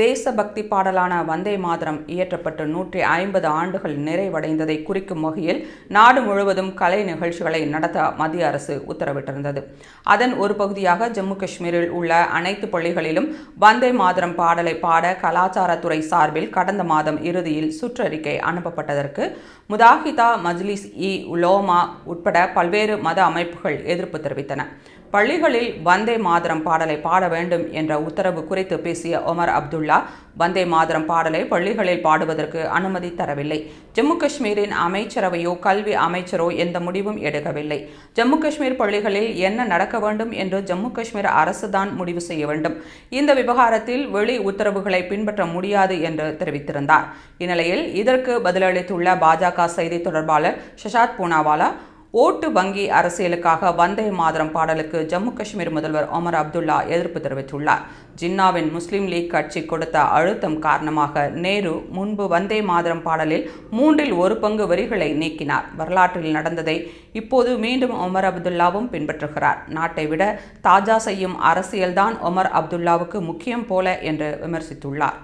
தேசபக்தி பாடலான வந்தே மாதரம் இயற்றப்பட்டு நூற்றி ஐம்பது ஆண்டுகள் நிறைவடைந்ததை குறிக்கும் வகையில் நாடு முழுவதும் கலை நிகழ்ச்சிகளை நடத்த மத்திய அரசு உத்தரவிட்டிருந்தது. அதன் ஒரு பகுதியாக ஜம்மு காஷ்மீரில் உள்ள அனைத்து பள்ளிகளிலும் வந்தே மாதரம் பாடலை பாட கலாச்சாரத்துறை சார்பில் கடந்த மாதம் இறுதியில் சுற்றறிக்கை அனுப்பப்பட்டதற்கு முதாஹிதா மஜ்லிஸ் இ உலோமா உட்பட பல்வேறு மத அமைப்புகள் எதிர்ப்பு தெரிவித்தன. பள்ளிகளில் வந்தே மாதரம் பாடலை பாட வேண்டும் என்ற உத்தரவு குறித்து பேசிய ஒமர் அப்துல்லா வந்தே மாதரம் பாடலை பள்ளிகளில் பாடுவதற்கு அனுமதி தரவில்லை. ஜம்மு காஷ்மீரின் அமைச்சரவையோ கல்வி அமைச்சரோ எந்த முடிவும் எடுக்கவில்லை. ஜம்மு காஷ்மீர் பள்ளிகளில் என்ன நடக்க வேண்டும் என்று ஜம்மு காஷ்மீர் அரசுதான் முடிவு செய்ய வேண்டும். இந்த விவகாரத்தில் வெளி உத்தரவுகளை பின்பற்ற முடியாது என்று தெரிவித்திருந்தார். இந்நிலையில் இதற்கு பதிலளித்துள்ள பாஜக செய்தி தொடர்பாளர் ஷஷாத் பூனாவாலா ஓட்டு வங்கி அரசியலுக்காக வந்தே மாதரம் பாடலுக்கு ஜம்மு காஷ்மீர் முதல்வர் ஒமர் அப்துல்லா எதிர்ப்பு தெரிவித்துள்ளார். ஜின்னாவின் முஸ்லீம் லீக் கட்சி கொடுத்த அழுத்தம் காரணமாக நேரு முன்பு வந்தே மாதரம் பாடலில் மூன்றில் ஒரு பங்கு வரிகளை நீக்கினார். வரலாற்றில் நடந்ததை இப்போது மீண்டும் ஒமர் அப்துல்லாவும் பின்பற்றுகிறார். நாட்டை விட தாஜா செய்யும் அரசியல்தான் ஒமர் அப்துல்லாவுக்கு முக்கியம் போல என்று விமர்சித்துள்ளார்.